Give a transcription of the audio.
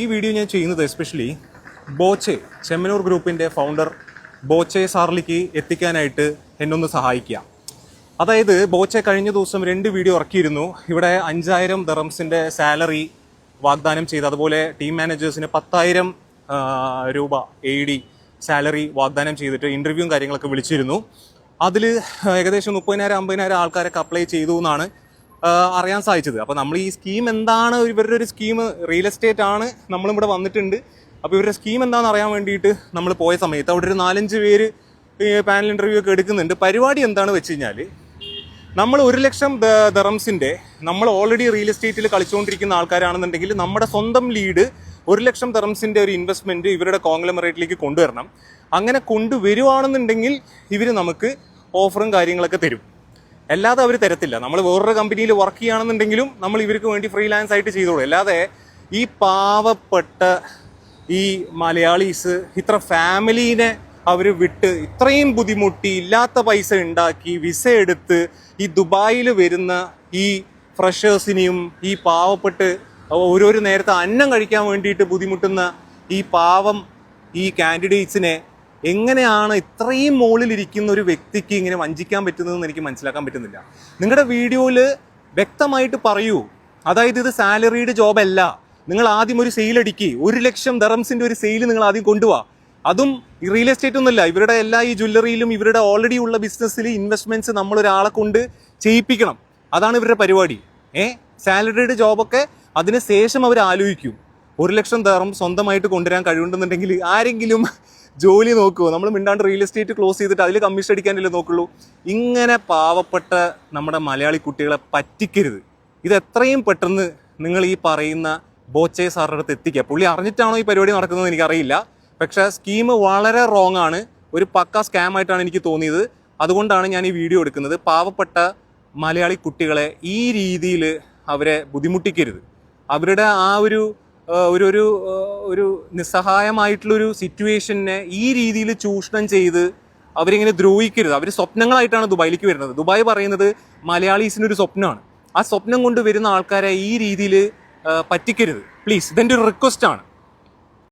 ഈ വീഡിയോ ഞാൻ ചെയ്യുന്നത് എസ്പെഷ്യലി ബോച്ചെ ചെമ്മനൂർ ഗ്രൂപ്പിന്റെ ഫൗണ്ടർ ബോച്ചെ സാറിലേക്ക് എത്തിക്കാനായിട്ട് എന്നൊന്ന് സഹായിക്കുക. അതായത് ബോച്ചെ കഴിഞ്ഞ ദിവസം രണ്ട് വീഡിയോ ഇറക്കിയിരുന്നു. ഇവിടെ അഞ്ചായിരം ദറംസിന്റെ സാലറി വാഗ്ദാനം ചെയ്ത് അതുപോലെ ടീം മാനേജേഴ്സിന് പത്തായിരം രൂപ എ ഡി സാലറി വാഗ്ദാനം ചെയ്തിട്ട് ഇന്റർവ്യൂവും കാര്യങ്ങളൊക്കെ വിളിച്ചിരുന്നു. അതിൽ ഏകദേശം മുപ്പതിനായിരം അമ്പതിനായിരം ആൾക്കാരൊക്കെ അപ്ലൈ ചെയ്തു എന്നാണ് അറിയാൻ സാധിച്ചത്. അപ്പോൾ നമ്മൾ ഈ സ്കീം എന്താണ് ഇവരുടെ ഒരു സ്കീം റിയൽ എസ്റ്റേറ്റ് ആണ് നമ്മളിവിടെ വന്നിട്ടുണ്ട്. അപ്പോൾ ഇവരുടെ സ്കീം എന്താണെന്ന് അറിയാൻ വേണ്ടിയിട്ട് നമ്മൾ പോയ സമയത്ത് അവിടെ ഒരു നാലഞ്ച് പേര് പാനൽ ഇന്റർവ്യൂ ഒക്കെ എടുക്കുന്നുണ്ട്. പരിപാടി എന്താണ് വെച്ച് കഴിഞ്ഞാൽ നമ്മൾ ഒരു ലക്ഷം ദറംസിന്റെ നമ്മൾ ഓൾറെഡി റിയൽ എസ്റ്റേറ്റിൽ കളിച്ചുകൊണ്ടിരിക്കുന്ന ആൾക്കാരാണെന്നുണ്ടെങ്കിൽ നമ്മുടെ സ്വന്തം ലീഡ് ഒരു ലക്ഷം ദറംസിന്റെ ഒരു ഇൻവെസ്റ്റ്മെന്റ് ഇവരുടെ കോൺഗ്ലമറേറ്റിലേക്ക് കൊണ്ടുവരണം. അങ്ങനെ കൊണ്ടുവരുവാണെന്നുണ്ടെങ്കിൽ ഇവർ നമുക്ക് ഓഫറും കാര്യങ്ങളൊക്കെ തരും. അല്ലാതെ അവർ തരത്തില്ല. നമ്മൾ വേറൊരു കമ്പനിയിൽ വർക്ക് ചെയ്യുകയാണെന്നുണ്ടെങ്കിലും നമ്മൾ ഇവർക്ക് വേണ്ടി ഫ്രീലാൻസ് ആയിട്ട് ചെയ്തോളൂ. അല്ലാതെ ഈ പാവപ്പെട്ട ഈ മലയാളീസ് ഇത്ര ഫാമിലീനെ അവർ വിട്ട് ഇത്രയും ബുദ്ധിമുട്ടി ഇല്ലാത്ത പൈസ ഉണ്ടാക്കി വിസ എടുത്ത് ഈ ദുബായിൽ വരുന്ന ഈ ഫ്രഷേഴ്സിനെയും ഈ പാവപ്പെട്ട് ഓരോരോ നേരത്തെ അന്നം കഴിക്കാൻ വേണ്ടിയിട്ട് ബുദ്ധിമുട്ടുന്ന ഈ പാവം ഈ കാൻഡിഡേറ്റ്സിനെ എങ്ങനെയാണ് ഇത്രയും മുകളിലിരിക്കുന്ന ഒരു വ്യക്തിക്ക് ഇങ്ങനെ വഞ്ചിക്കാൻ പറ്റുന്നതെന്ന് എനിക്ക് മനസ്സിലാക്കാൻ പറ്റുന്നില്ല. നിങ്ങളുടെ വീഡിയോയിൽ വ്യക്തമായിട്ട് പറയൂ. അതായത് ഇത് സാലറീഡ് ജോബല്ല. നിങ്ങൾ ആദ്യം ഒരു സെയിൽ അടിക്കി. ഒരു ലക്ഷം ദറംസിന്റെ ഒരു സെയിൽ നിങ്ങൾ ആദ്യം കൊണ്ടുപോവാ അതും റിയൽ എസ്റ്റേറ്റ് ഒന്നുമല്ല. ഇവരുടെ എല്ലാ ഈ ജ്വല്ലറിയിലും ഇവരുടെ ഓൾറെഡി ഉള്ള ബിസിനസ്സിൽ ഇൻവെസ്റ്റ്മെന്റ്സ് നമ്മൾ ഒരാളെ കൊണ്ട് ചെയ്യിപ്പിക്കണം. അതാണ് ഇവരുടെ പരിപാടി. ഏ? സാലറീഡ് ജോബൊക്കെ അതിന് ശേഷം അവർ ആലോചിക്കും. ഒരു ലക്ഷം ദറം സ്വന്തമായിട്ട് കൊണ്ടുവരാൻ കഴിവുണ്ടെന്നുണ്ടെങ്കിൽ ആരെങ്കിലും ജോലി നോക്കുമോ നമ്മൾ മിണ്ടാണ്ട് റിയൽ എസ്റ്റേറ്റ് ക്ലോസ് ചെയ്തിട്ട് അതിൽ കമ്മീഷൻ അടിക്കാനല്ലേ നോക്കുള്ളൂ. ഇങ്ങനെ പാവപ്പെട്ട നമ്മുടെ മലയാളി കുട്ടികളെ പറ്റിക്കരുത്. ഇത് എത്രയും പെട്ടെന്ന് നിങ്ങൾ ഈ പറയുന്ന ബോച്ചെ സാറിന്റെ അടുത്ത് എത്തിക്കുക. പുള്ളി അറിഞ്ഞിട്ടാണോ ഈ പരിപാടി നടക്കുന്നത് എനിക്കറിയില്ല. പക്ഷേ സ്കീം വളരെ റോങ് ആണ്. ഒരു പക്ക സ്കാം ആയിട്ടാണ് എനിക്ക് തോന്നിയത്. അതുകൊണ്ടാണ് ഞാൻ ഈ വീഡിയോ എടുക്കുന്നത്. പാവപ്പെട്ട മലയാളി കുട്ടികളെ ഈ രീതിയിൽ അവരെ ബുദ്ധിമുട്ടിക്കരുത്. അവരുടെ ആ ഒരു ഒരു ഒരു ഒരു നിസ്സഹായമായിട്ടുള്ളൊരു സിറ്റുവേഷനെ ഈ രീതിയിൽ ചൂഷണം ചെയ്ത് അവരിങ്ങനെ ദ്രോഹിക്കരുത്. അവർ സ്വപ്നങ്ങളായിട്ടാണ് ദുബായിലേക്ക് വരുന്നത്. ദുബായ് പറയുന്നത് മലയാളീസിന്റെ ഒരു സ്വപ്നമാണ്. ആ സ്വപ്നം കൊണ്ട് വരുന്ന ആൾക്കാരെ ഈ രീതിയിൽ പറ്റിക്കരുത്. പ്ലീസ് ഇതെന്റെ ഒരു റിക്വസ്റ്റാണ്